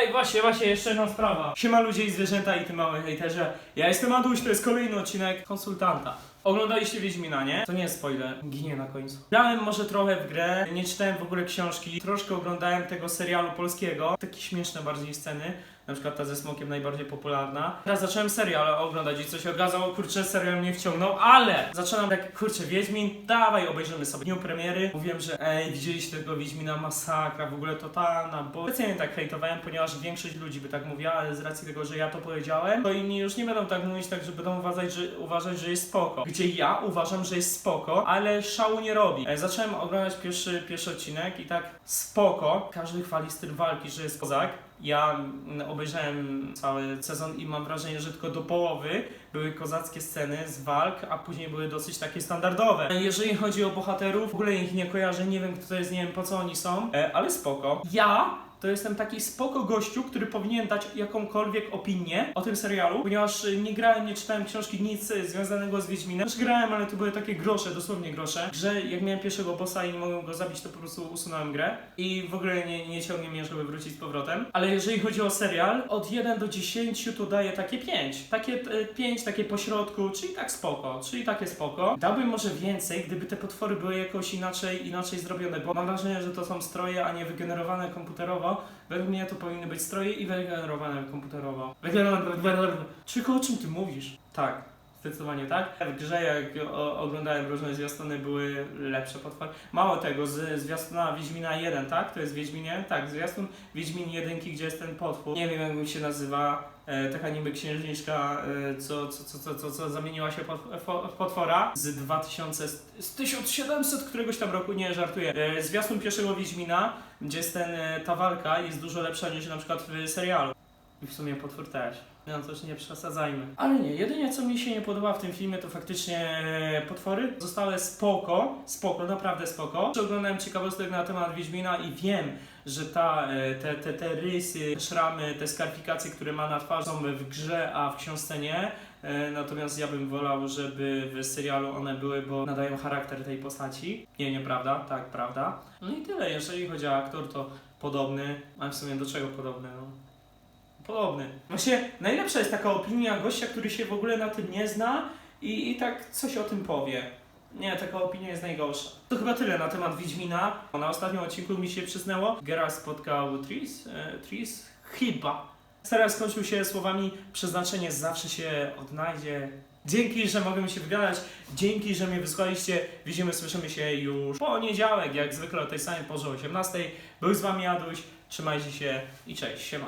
Ej, właśnie, właśnie, jeszcze jedna sprawa. Siema ludzie i zwierzęta i ty mały hejterze. Ja jestem Aduś, to jest kolejny odcinek konsultanta. Oglądaliście Wiedźmina, nie? To nie jest spoiler. Ginie na końcu. Grałem może trochę w grę, nie czytałem w ogóle książki, troszkę oglądałem tego serialu polskiego. Takie śmieszne bardziej sceny. Na przykład ta ze Smokiem najbardziej popularna. Teraz zacząłem serial oglądać i coś okazało, kurczę, serial mnie wciągnął, ale zaczynam tak, kurczę, Wiedźmin, dawaj, obejrzymy sobie. Dniu premiery mówiłem, że ej, widzieliście tego Wiedźmina, masakra, w ogóle totalna, bo specjalnie tak hejtowałem, ponieważ większość ludzi by tak mówiła, ale z racji tego, że ja to powiedziałem, to inni już nie będą tak mówić, tak, że będą uważać, że, uważać, że jest spoko. Gdzie ja uważam, że jest spoko, ale szału nie robi. E, Zacząłem oglądać pierwszy, pierwszy odcinek i tak spoko, każdy chwali styl walki, że jest kozak. Ja obejrzałem cały sezon i mam wrażenie, że tylko do połowy były kozackie sceny z walk, a później były dosyć takie standardowe. Jeżeli chodzi o bohaterów, w ogóle ich nie kojarzę, nie wiem kto to jest, nie wiem po co oni są, e, ale spoko. Ja to jestem taki spoko gościu, który powinien dać jakąkolwiek opinię o tym serialu, ponieważ y, nie grałem, nie czytałem książki, nic y, związanego z Wiedźminem. Też grałem, ale to były takie grosze, dosłownie grosze, że jak miałem pierwszego bossa i nie mogłem go zabić, to po prostu usunąłem grę i w ogóle nie, nie ciągnie mnie, żeby wrócić z powrotem. Ale jeżeli chodzi o serial, od 1 do 10 to daję takie 5. Takie 5, takie pośrodku, czyli tak spoko, czyli takie spoko. Dałbym może więcej, gdyby te potwory były jakoś inaczej, inaczej zrobione, bo mam wrażenie, że to są stroje, a nie wygenerowane komputerowo. Według mnie to powinny być stroje i wygenerowane komputerowo. Wygenerowane. Czego o czym ty mówisz? Tak. Zdecydowanie tak. W grze jak oglądałem różne zwiastuny były lepsze potwory. Mało tego, z zwiastuna Wiedźmina 1, tak? To jest Wiedźminie? Tak, zwiastun Wiedźmin 1, gdzie jest ten potwór. Nie wiem jak on się nazywa. E, taka niby księżniczka, e, co, co, co, co, co, co zamieniła się w potwora z 2000, z 1700 któregoś tam roku, nie żartuję. E, zwiastun pierwszego Wiedźmina, gdzie jest ten, e, ta walka jest dużo lepsza niż na przykład w serialu. I w sumie potwór też. No już nie przesadzajmy. Ale nie, jedynie co mi się nie podoba w tym filmie to faktycznie potwory. Zostały spoko, spoko, naprawdę spoko. Oglądałem ciekawostek na temat Wiedźmina i wiem, że ta, e, te, te, te rysy, szramy, te skarfikacje, które ma na twarzy są w grze, a w książce nie. E, Natomiast ja bym wolał, żeby w serialu one były, bo nadają charakter tej postaci. Nie, nieprawda, tak, prawda. No i tyle, jeżeli chodzi o aktor, to podobny, a w sumie do czego podobny, no. Podobny. Właśnie najlepsza jest taka opinia gościa, który się w ogóle na tym nie zna i, i tak coś o tym powie. Nie, taka opinia jest najgorsza. To chyba tyle na temat Wiedźmina. Na ostatnim odcinku mi się przyznęło. Geralt spotkał Tris. E, Tris? Chyba. Serial skończył się słowami przeznaczenie zawsze się odnajdzie. Dzięki, że mogłem się wygadać. Dzięki, że mnie wysłaliście. Widzimy, słyszymy się już poniedziałek, jak zwykle o tej samej porze o 18. Był z wami Jaduś. Trzymajcie się i cześć. Siema.